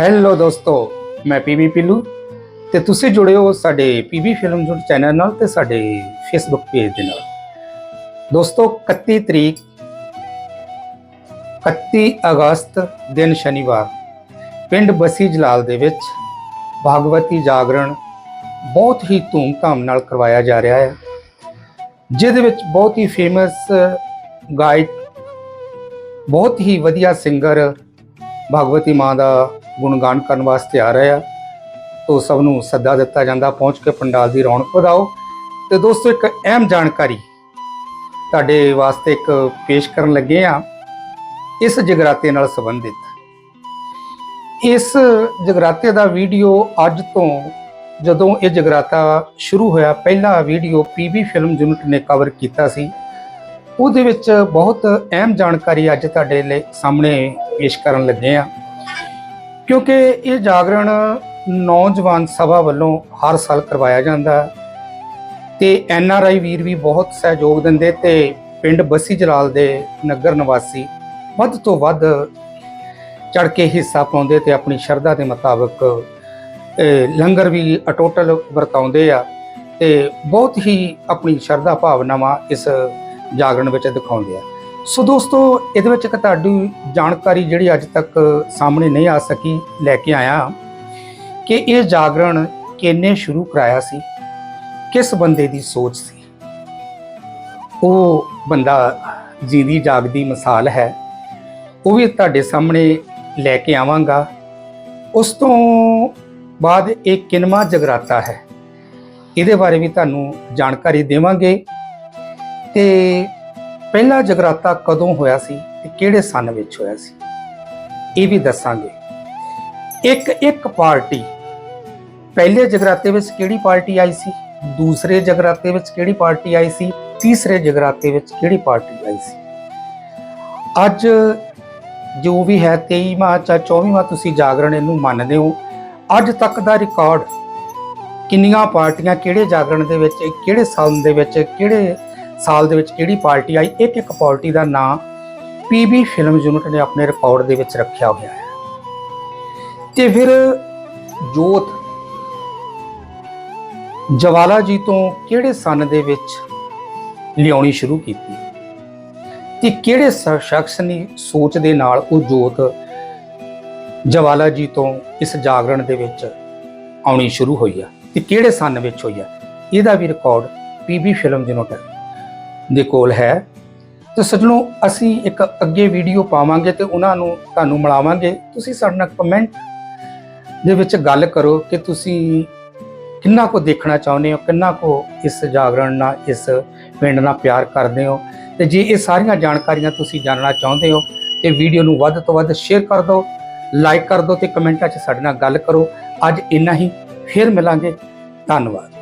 Hello ਦੋਸਤੋ, ਮੈਂ PV ਪਿੱਲੂ ਤੇ ਤੁਸੀਂ ਜੁੜੇ ਹੋ ਸਾਡੇ ਪੀਵੀ ਫਿਲਮ ਜੁੜ ਚੈਨਲ ਨਾਲ ਤੇ ਸਾਡੇ ਫੇਸਬੁੱਕ ਪੇਜ ਦੇ ਨਾਲ। ਦੋਸਤੋ 31 ਤਰੀਕ 31 ਅਗਸਤ ਦਿਨ ਸ਼ਨੀਵਾਰ, ਪਿੰਡ ਬਸੀ ਜਲਾਲ ਦੇ ਵਿੱਚ ਭਾਗਵਤੀ ਜਾਗਰਣ ਬਹੁਤ ਹੀ ਧੂਮਧਾਮ ਨਾਲ ਕਰਵਾਇਆ ਜਾ ਰਿਹਾ ਹੈ, ਜਿਹਦੇ ਵਿੱਚ ਬਹੁਤ ਹੀ ਫੇਮਸ ਗਾਇਕ, ਬਹੁਤ ਹੀ ਵਧੀਆ ਸਿੰਗਰ ਭਗਵਤੀ ਮਾਂ ਦਾ ਗੁਣਗਾਨ ਕਰਨ ਵਾਸਤੇ ਆ ਰਹੇ ਆ। ਤੋ ਸਭ ਨੂੰ ਸੱਦਾ ਦਿੱਤਾ ਜਾਂਦਾ, ਪਹੁੰਚ ਕੇ ਪੰਡਾਲ ਦੀ ਰੌਣਕ ਵਧਾਓ। ਤੇ ਦੋਸਤੋ, ਇੱਕ ਅਹਿਮ ਜਾਣਕਾਰੀ ਤੁਹਾਡੇ ਵਾਸਤੇ ਇੱਕ ਪੇਸ਼ ਕਰਨ ਲੱਗੇ ਆ, ਇਸ ਜਗਰਾਤੇ ਨਾਲ ਸੰਬੰਧਿਤ। ਇਸ ਜਗਰਾਤੇ ਦਾ ਵੀਡੀਓ ਅੱਜ ਤੋਂ ਜਦੋਂ ਇਹ ਜਗਰਾਤਾ ਸ਼ੁਰੂ ਹੋਇਆ, ਪਹਿਲਾ ਵੀਡੀਓ ਪੀਬੀ ਫਿਲਮ ਯੂਨਿਟ ਨੇ ਕਵਰ ਕੀਤਾ ਸੀ। ਉਹਦੇ ਵਿੱਚ ਬਹੁਤ ਅਹਿਮ ਜਾਣਕਾਰੀ ਅੱਜ ਤੁਹਾਡੇ ਲਈ ਸਾਹਮਣੇ ਪੇਸ਼ ਕਰਨ ਲੱਗੇ ਆ। ਕਿਉਂਕਿ ਇਹ ਜਾਗਰਣ ਨੌਜਵਾਨ ਸਭਾ ਵੱਲੋਂ ਹਰ ਸਾਲ ਕਰਵਾਇਆ ਜਾਂਦਾ ਹੈ ਤੇ ਐਨ ਆਰ ਆਈ ਵੀਰ ਵੀ ਬਹੁਤ ਸਹਿਯੋਗ ਦਿੰਦੇ ਤੇ ਪਿੰਡ ਬਸੀ ਜਲਾਲ ਦੇ ਨਗਰ ਨਿਵਾਸੀ ਵੱਧ ਤੋਂ ਵੱਧ ਚੜ ਕੇ ਹਿੱਸਾ ਪਾਉਂਦੇ ਤੇ ਆਪਣੀ ਸ਼ਰਧਾ ਦੇ ਮੁਤਾਬਕ ਲੰਗਰ ਵੀ ਅਟੋਟਲ ਵਰਤਾਉਂਦੇ ਆ ਤੇ ਬਹੁਤ ਹੀ ਆਪਣੀ ਸ਼ਰਧਾ ਭਾਵਨਾਵਾਂ ਇਸ ਜਾਗਰਣ ਵਿੱਚ ਦਿਖਾਉਂਦੇ ਆ। ਸੋ ਦੋਸਤੋ, ਇਹਦੇ ਵਿੱਚ ਇੱਕ ਤੁਹਾਡੀ ਜਾਣਕਾਰੀ ਜਿਹੜੀ ਅੱਜ ਤੱਕ ਸਾਹਮਣੇ ਨਹੀਂ ਆ ਸਕੀ, ਲੈ ਕੇ ਆਇਆ ਕਿ ਇਹ ਜਾਗਰਣ ਕਿੰਨੇ ਸ਼ੁਰੂ ਕਰਾਇਆ ਸੀ? ਕਿਸ ਬੰਦੇ ਦੀ ਸੋਚ ਸੀ? ਉਹ ਬੰਦਾ ਜਿੰਦੀ ਜਾਗਦੀ ਮਿਸਾਲ ਹੈ, ਉਹ ਵੀ ਤੁਹਾਡੇ ਸਾਹਮਣੇ ਲੈ ਕੇ ਆਵਾਂਗਾ। ਉਸ ਤੋਂ ਬਾਅਦ ਇਹ ਕਿਨਮਾ ਜਗਰਾਤਾ ਹੈ? ਇਹਦੇ ਬਾਰੇ ਵੀ ਤੁਹਾਨੂੰ ਜਾਣਕਾਰੀ ਦੇਵਾਂਗੇ। ਤੇ ਪਹਿਲਾ ਜਗਰਾਤਾ ਕਦੋਂ ਹੋਇਆ ਸੀ ਤੇ ਕਿਹੜੇ ਸਨ ਵਿੱਚ ਹੋਇਆ ਸੀ? ਇਹ ਵੀ ਦੱਸਾਂਗੇ। ਇੱਕ ਇੱਕ ਪਾਰਟੀ ਪਹਿਲੇ ਜਗਰਾਤੇ ਵਿੱਚ ਕਿਹੜੀ ਪਾਰਟੀ ਆਈ ਸੀ? ਦੂਸਰੇ ਜਗਰਾਤੇ ਵਿੱਚ ਕਿਹੜੀ ਪਾਰਟੀ ਆਈ ਸੀ? ਤੀਸਰੇ ਜਗਰਾਤੇ ਵਿੱਚ ਕਿਹੜੀ ਪਾਰਟੀ ਆਈ ਸੀ? ਅੱਜ ਜੋ ਵੀ ਹੈ 23ਵਾਂ ਜਾਂ 24ਵਾਂ ਤੁਸੀਂ ਜਾਗਰਣ ਇਹਨੂੰ ਮੰਨਦੇ ਹੋ। ਅੱਜ ਤੱਕ ਦਾ ਰਿਕਾਰਡ ਕਿੰਨੀਆਂ ਪਾਰਟੀਆਂ ਕਿਹੜੇ ਜਾਗਰਣ ਦੇ ਵਿੱਚ, ਕਿਹੜੇ ਸਾਲ ਦੇ ਵਿੱਚ, ਕਿਹੜੇ ਸਾਲ ਦੇ ਵਿੱਚ ਕਿਹੜੀ ਪਾਰਟੀ ਆਈ, ਇੱਕ ਇੱਕ ਪਾਰਟੀ ਦਾ ਨਾਮ ਪੀਬੀ ਫਿਲਮ ਯੂਨਿਟ ਨੇ ਆਪਣੇ ਰਿਕਾਰਡ ਦੇ ਵਿੱਚ ਰੱਖਿਆ ਹੋਇਆ ਹੈ। ਤੇ ਫਿਰ ਜੋਤ, ਜਵਾਲਾ ਜੀ ਤੋਂ ਕਿਹੜੇ ਸਨ ਦੇ ਵਿੱਚ ਲਿਆਉਣੀ ਸ਼ੁਰੂ ਕੀਤੀ? ਤੇ ਕਿਹੜੇ ਸ- ਸ਼ਖਸ ਨੇ ਸੋਚ ਦੇ ਨਾਲ ਉਹ ਜੋਤ ਜਵਾਲਾ ਜੀ ਤੋਂ ਇਸ ਜਾਗਰਣ ਦੇ ਵਿੱਚ ਆਉਣੀ ਸ਼ੁਰੂ ਹੋਈ ਆ? ਤੇ ਕਿਹੜੇ ਸਨ ਵਿੱਚ ਹੋਈ ਆ? ਇਹਦਾ ਵੀ ਰਿਕਾਰਡ ਪੀਬੀ ਫਿਲਮ ਯੂਨਿਟ ਦੇ ਕੋਲ ਹੈ। ਤੇ ਸੱਜਣੋ, ਅਸੀਂ ਇੱਕ ਅੱਗੇ ਵੀਡੀਓ ਪਾਵਾਂਗੇ ਤੇ ਉਹਨਾਂ ਨੂੰ ਤੁਹਾਨੂੰ ਮਿਲਾਵਾਂਗੇ। ਤੁਸੀਂ ਸਾਡੇ ਨਾਲ ਕਮੈਂਟ ਦੇ ਵਿੱਚ ਗੱਲ ਕਰੋ ਕਿ ਤੁਸੀਂ ਕਿੰਨਾ ਕੋ ਦੇਖਣਾ ਚਾਹੁੰਦੇ ਹੋ, ਕਿੰਨਾ ਕੋ ਇਸ ਜਾਗਰਣ ਨਾਲ, ਇਸ ਪਿੰਡ ਨਾਲ ਪਿਆਰ ਕਰਦੇ ਹੋ। ਤੇ ਜੇ ਇਹ ਸਾਰੀਆਂ ਜਾਣਕਾਰੀਆਂ ਤੁਸੀਂ ਜਾਣਨਾ ਚਾਹੁੰਦੇ ਹੋ, ਤੇ ਵੀਡੀਓ ਨੂੰ ਵੱਧ ਤੋਂ ਵੱਧ ਸ਼ੇਅਰ ਕਰ ਦਿਓ ਲਾਈਕ ਕਰ ਦਿਓ ਤੇ ਕਮੈਂਟਾਂ 'ਚ ਸਾਡੇ ਨਾਲ ਗੱਲ ਕਰੋ। ਅੱਜ ਇੰਨਾ ਹੀ, ਫਿਰ ਮਿਲਾਂਗੇ। ਧੰਨਵਾਦ।